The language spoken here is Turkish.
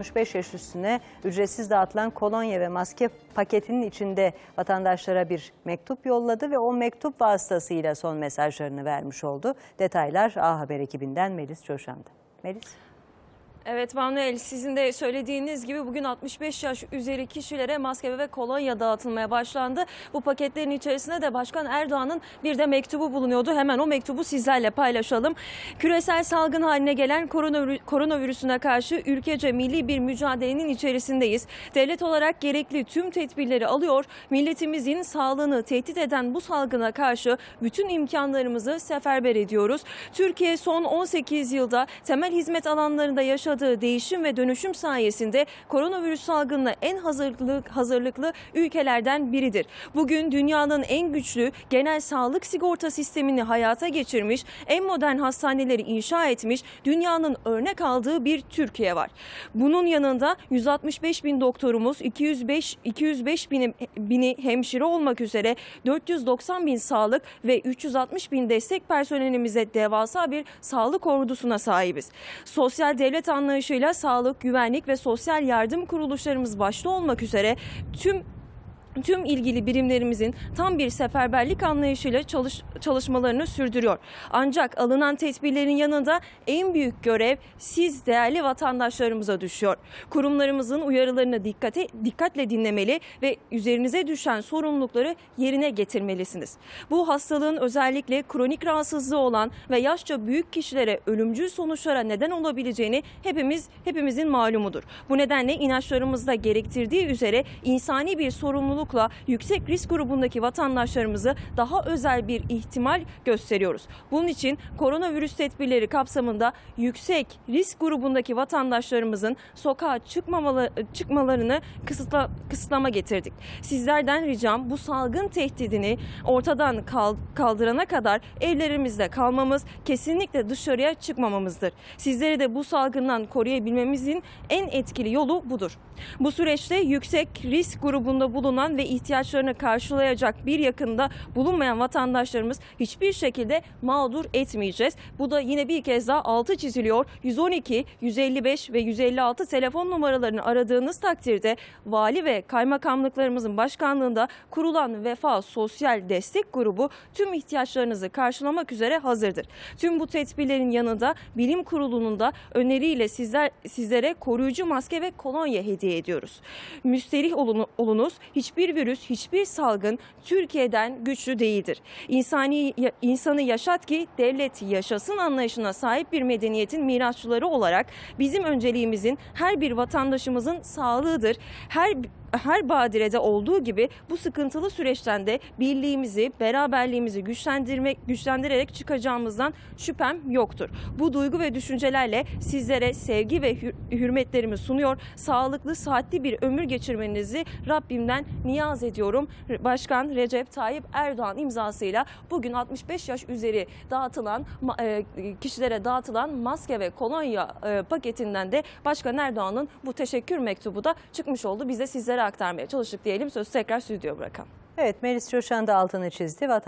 65 yaş üstüne ücretsiz dağıtılan kolonya ve maske paketinin içinde vatandaşlara bir mektup yolladı ve o mektup vasıtasıyla son mesajlarını vermiş oldu. Detaylar A Haber ekibinden Melis Coşan'da. Melis. Evet Manuel sizin de söylediğiniz gibi bugün 65 yaş üzeri kişilere maske ve kolonya dağıtılmaya başlandı. Bu paketlerin içerisinde de Başkan Erdoğan'ın bir de mektubu bulunuyordu. Hemen o mektubu sizlerle paylaşalım. Küresel salgın haline gelen koronavirü- koronavirüsüne karşı ülkece milli bir mücadelenin içerisindeyiz. Devlet olarak gerekli tüm tedbirleri alıyor. Milletimizin sağlığını tehdit eden bu salgına karşı bütün imkanlarımızı seferber ediyoruz. Türkiye son 18 yılda temel hizmet alanlarında yaşadığı değişim ve dönüşüm sayesinde koronavirüs salgınına en hazırlık, hazırlıklı ülkelerden biridir. Bugün dünyanın en güçlü genel sağlık sigorta sistemini hayata geçirmiş, en modern hastaneleri inşa etmiş, dünyanın örnek aldığı bir Türkiye var. Bunun yanında 165 bin doktorumuz, 205 205 bini, bini hemşire olmak üzere 490 bin sağlık ve 360 bin destek personelimize devasa bir sağlık ordusuna sahibiz. Sosyal devlet anlayışıyla sağlık, güvenlik ve sosyal yardım kuruluşlarımız başta olmak üzere tüm tüm ilgili birimlerimizin tam bir seferberlik anlayışıyla çalış, çalışmalarını sürdürüyor. Ancak alınan tedbirlerin yanında en büyük görev siz değerli vatandaşlarımıza düşüyor. Kurumlarımızın uyarılarını dikkate, dikkatle dinlemeli ve üzerinize düşen sorumlulukları yerine getirmelisiniz. Bu hastalığın özellikle kronik rahatsızlığı olan ve yaşça büyük kişilere ölümcül sonuçlara neden olabileceğini hepimiz hepimizin malumudur. Bu nedenle inançlarımızda gerektirdiği üzere insani bir sorumlulukla yüksek risk grubundaki vatandaşlarımızı daha özel bir ihtimal gösteriyoruz. Bunun için koronavirüs tedbirleri kapsamında yüksek risk grubundaki vatandaşlarımızın sokağa çıkmamalı, çıkmalarını kısıtla, kısıtlama getirdik. Sizlerden ricam bu salgın tehdidini ortadan kal- kaldırana kadar evlerimizde kalmamız, kesinlikle dışarıya çıkmamamızdır. Sizleri de bu salgından koruyabilmemizin en etkili yolu budur. Bu süreçte yüksek risk grubunda bulunan ve ihtiyaçlarını karşılayacak bir yakında bulunmayan vatandaşlarımız hiçbir şekilde mağdur etmeyeceğiz. Bu da yine bir kez daha altı çiziliyor. 112, 155 ve 156 telefon numaralarını aradığınız takdirde vali ve kaymakamlıklarımızın başkanlığında kurulan Vefa Sosyal Destek Grubu tüm ihtiyaçlarınızı karşılamak üzere hazırdır. Tüm bu tedbirlerin yanında bilim kurulunun da öneriyle sizler sizlere koruyucu maske ve kolonya hediye ediyoruz. Müsterih olunu- olunuz. Hiçbir virüs, hiçbir salgın Türkiye'den güçlü değildir. İnsani insanı yaşat ki devlet yaşasın anlayışına sahip bir medeniyetin mirasçıları olarak bizim önceliğimizin her bir vatandaşımızın sağlığıdır. Her her badirede olduğu gibi bu sıkıntılı süreçten de birliğimizi, beraberliğimizi güçlendirmek, güçlendirerek çıkacağımızdan şüphem yoktur. Bu duygu ve düşüncelerle sizlere sevgi ve hür- hürmetlerimi sunuyor. Sağlıklı, saatli bir ömür geçirmenizi Rabbimden niyaz ediyorum. Başkan Recep Tayyip Erdoğan imzasıyla bugün 65 yaş üzeri dağıtılan e, kişilere dağıtılan maske ve kolonya e, paketinden de Başkan Erdoğan'ın bu teşekkür mektubu da çıkmış oldu. Biz de sizlere aktarmaya çalıştık diyelim. Sözü tekrar stüdyoya bırakalım. Evet Melis Coşan da altını çizdi.